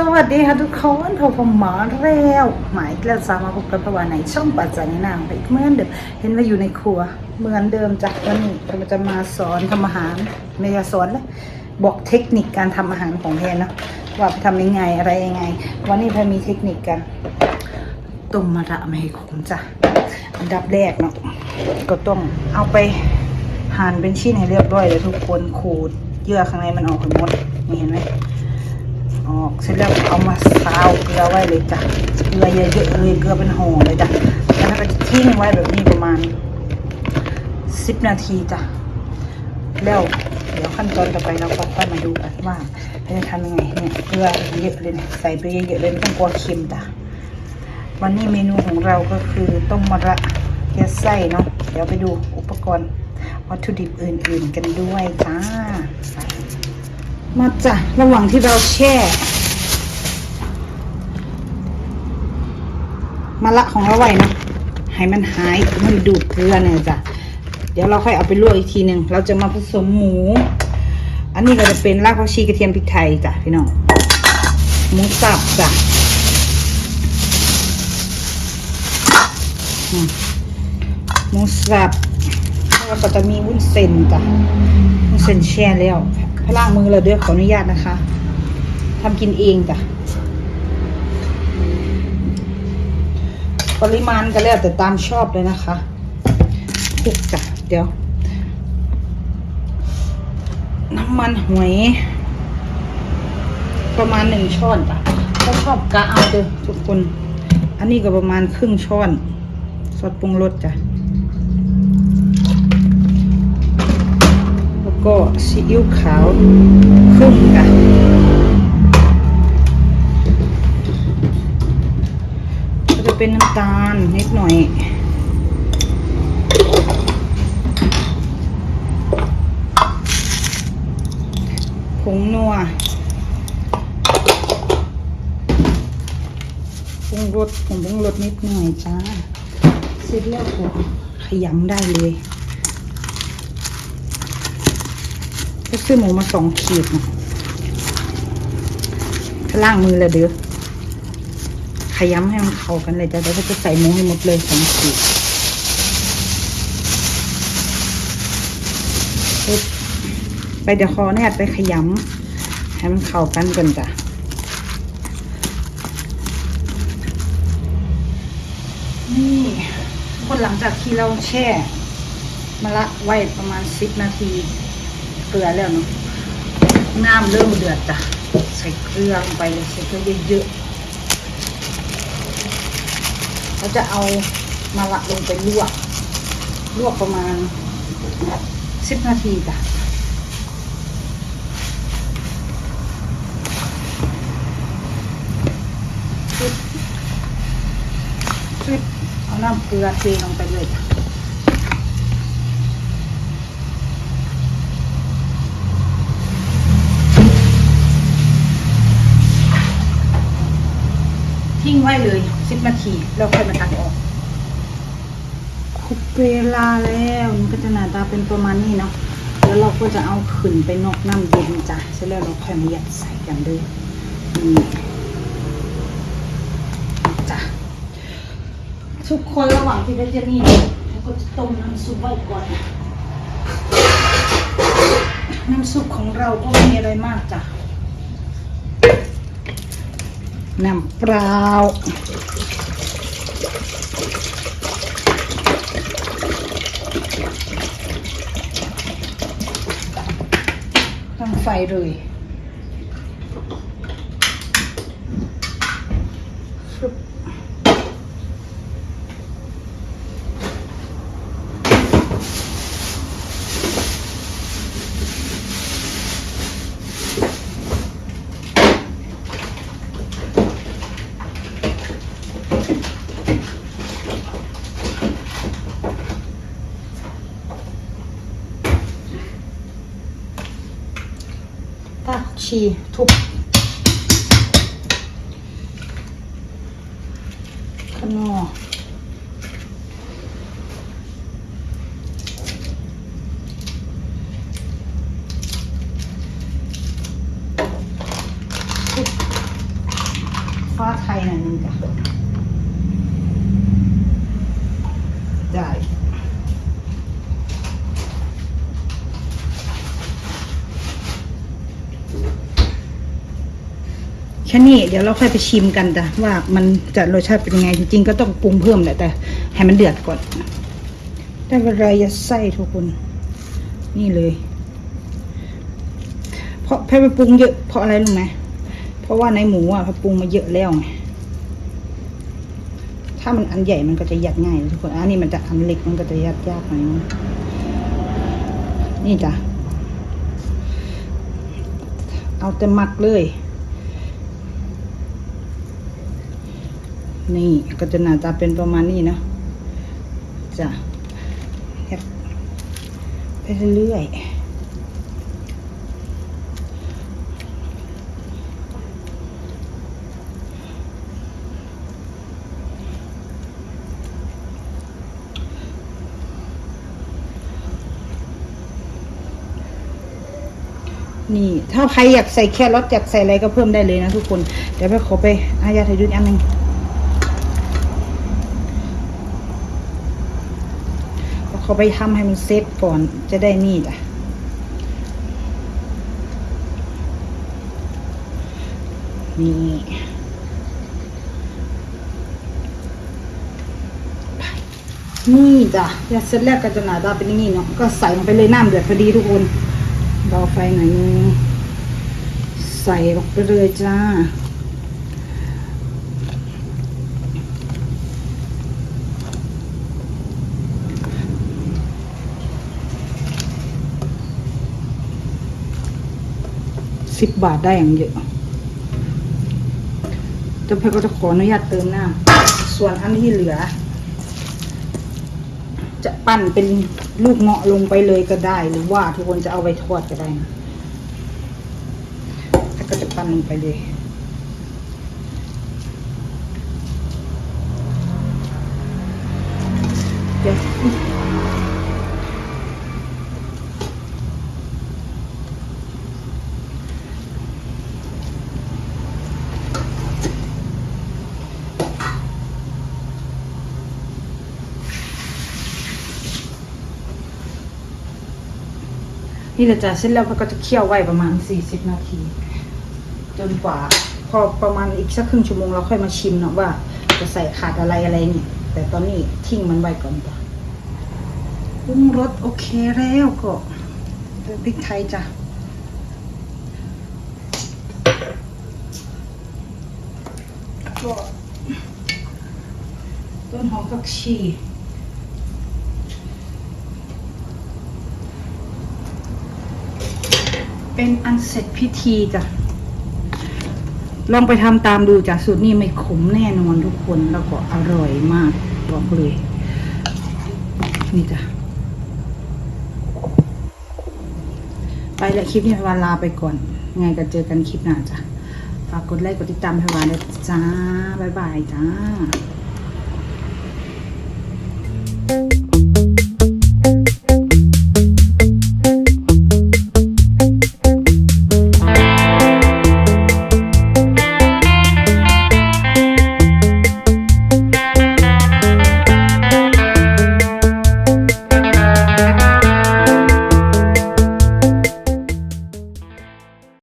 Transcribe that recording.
สวัสดีค่ะทุกคนพบผมหมอแล้วหมายเลขสามมาพบกับประวันในช่องปัจจัยนางไปเหมือนเดิม เห็นว่าอยู่ในครัว เหมือนเดิมจ้ะวันนี้เราจะมาสอนทำอาหารไม่อยสอนเลยบอกเทคนิคการทำอาหารของแพนนะว่าทำยังไงอะไรยังไง วันนี้แพนมีเทคนิคกันต้มมะระไม่ให้ขมจ้ะอันดับแรกเนาะก็ต้องเอาไปหั่นเป็นชิ้นให้เรียบร้อยเลยทุกคนขูดเยื่อข้างในมันออกให้หมดมีเห็นไหม ออกเสร็จแล้วเอามาซาวเกลือไว้เลยจ้ะเกลือเยอะๆเลยเกลือเป็นห่อเลยจ้ะแล้วก็ทิ้งไว้แบบนี้ประมาณสิบนาทีจ้ะแล้วเดี๋ยวขั้นตอนต่อไปเราก็ค่อยมาดูกันว่าเราจะทำยังไงเนี่ยเกลือเยอะเลยใส่ไปเยอะๆเลยไม่ต้องกลัวเค็มจ้ะวันนี้เมนูของเราก็คือต้มมะระยัดไส้เนาะเดี๋ยวไปดูอุปกรณ์วัตถุดิบอื่นๆกันด้วยจ้า มาจ้ะระหว่างที่เราแช่มะละของเราไว้นะให้มันหายมันดูดเกลือเนี่ยจ้ะเดี๋ยวเราค่อยเอาไปลวกอีกทีหนึ่งเราจะมาผสมหมู อันนี้ก็จะเป็นรากผักชีกระเทียมพริกไทยจ้ะพี่น้องหมูสับจ้ะหมูสับแล้วก็จะมีวุ้นเส้นจ้ะวุ้นเส้นแช่แล้ว พล่างมือเราด้วยขออนุญาตนะคะทำกินเองจ้ะปริมาณก็แล้วแต่ตามชอบเลยนะคะคลุกจ้ะเดี๋ยว น้ำมันหอยประมาณหนึ่งช้อนจ้ะถ้าชอบกะเอาเด้อทุกคน อันนี้ก็ประมาณครึ่งช้อนซอสปรุงรสจ้ะ แล้ว ก็ซีอิ๊วขาวครึ่งค่ะก็จะเป็นน้ำตาลนิดหน่อยผงนัวปรุงรสผงปรุงรสนิดหน่อยจ้า เสร็จแล้วก็ขยำได้เลย ก็ซื้อหมูมาสองขีดนะถ้าล่างมือแล้วเด้อขย้ำให้มันเข้ากันเลยจ้ะแล้วก็จะใส่หมูให้หมดเลยสองขีดไปเดี๋ยวคอเนี่ยไปขยำให้มันเข้ากันก่อนจ้ะนี่คนหลังจากที่เราแช่มาละไว้ประมาณสิบนาที เกลือแล้วเนาะน้ำเริ่มเดือดจ้ะใส่เกลือลงไปเลยใส่เกลือเยอะๆเราจะเอามาละลงไปลวก ลวกประมาณสิบนาทีจ้ะเอาน้ำเกลือเทลงไปเลยจ้ะ ทิ้งไว้เลยสิบนาทีแล้วค่อยมาตักออกครบเวลาแล้วมันก็จะหน้าตาเป็นประมาณนี้เนาะแล้วเราก็จะเอาขึ้นไปนอกน้ำเย็นจ้ะเสร็จแล้วเราค่อยมายัดใส่กันเลยนี่จ้ะทุกคนระหว่างที่เราจะนี่เราก็จะต้มน้ำซุปไว้ก่อนน้ำซุปของเราก็ไม่มีอะไรมากจ้ะ น้ำเปล่าตั้งไฟเลย ชีทุบขนอฟ้าไทยหน่อยนึงจ้ะ แค่นี้เดี๋ยวเราค่อยไปชิมกันจ้ะว่ามันจะรสชาติเป็นยังไงจริงๆก็ต้องปรุงเพิ่มแหละแต่ ให้มันเดือดก่อน ได้เวลายัดไส้ทุกคน นี่เลย เพราะแพรไปปรุงเยอะเพราะอะไรรู้ไหมเพราะว่าในหมูอะพอปรุงมาเยอะแล้วไงถ้ามันอันใหญ่มันก็จะยัดง่ายทุกคนอันนี้มันจะอันเล็กมันก็จะยัดยากหน่อยนี่จ้ะเอาแต่หมักเลย นี่ก็จะหน้าตาเป็นประมาณนี้นะจ้ะเฮ็ดไปเรื่อยๆนี่ถ้าใครอยากใส่แครอทอยากใส่อะไรก็เพิ่มได้เลยนะทุกคน เดี๋ยวไปขอไปอายาถ่ายดูอีกอันหนึ่ง เขาไปทำให้มันเซตก่อนจะได้นี่จ้ะนี่นี่จ้ะยาเสร็จแล้วก็จะหนาตาเป็นอย่างนี้เนาะก็ใส่ลงไปเลยน้ำเดือดพอดีทุกคนรอไฟหน่อยนึงใส่ลงไปเลยจ้า สิบบาทได้อย่างเยอะจะเพก็จะขออนุญาตเติมหน้ำส่วนอันที่เหลือ จะปั้นเป็นลูกเงาะลงไปเลยก็ได้ หรือว่าทุกคนจะเอาไปทอดก็ได้นะแล้วก็จะปั้นลงไปเลยเดี๋ยว นี่แหละจ้ะเสร็จแล้วก็จะเคี่ยวไว้ประมาณสี่สิบนาที จนกว่าพอประมาณอีกสักครึ่งชั่วโมงเราค่อยมาชิมเนาะว่า จะใส่ขาดอะไรอะไรเนี่แต่ตอนนี้ทิ้งมันไว้ก่อนจ้ะปรุงรสโอเคแล้วก็เติมพริกไทยจ้ะก็ต้นหอมผักชี เป็นอันเสร็จพิธีจ้ะ ลองไปทำตามดูจ้ะสูตรนี้ไม่ขมแน่นอนทุกคนแล้วก็อร่อยมากบอกเลย นี่จ้ะ ไปล้วคลิปนี้พวาลาไปก่อน ไงก็เจอกันคลิปหน้าจ้ะ ฝากกดไลค์กดติดตามพวาด้วยจ้า บ๊ายบายจ้า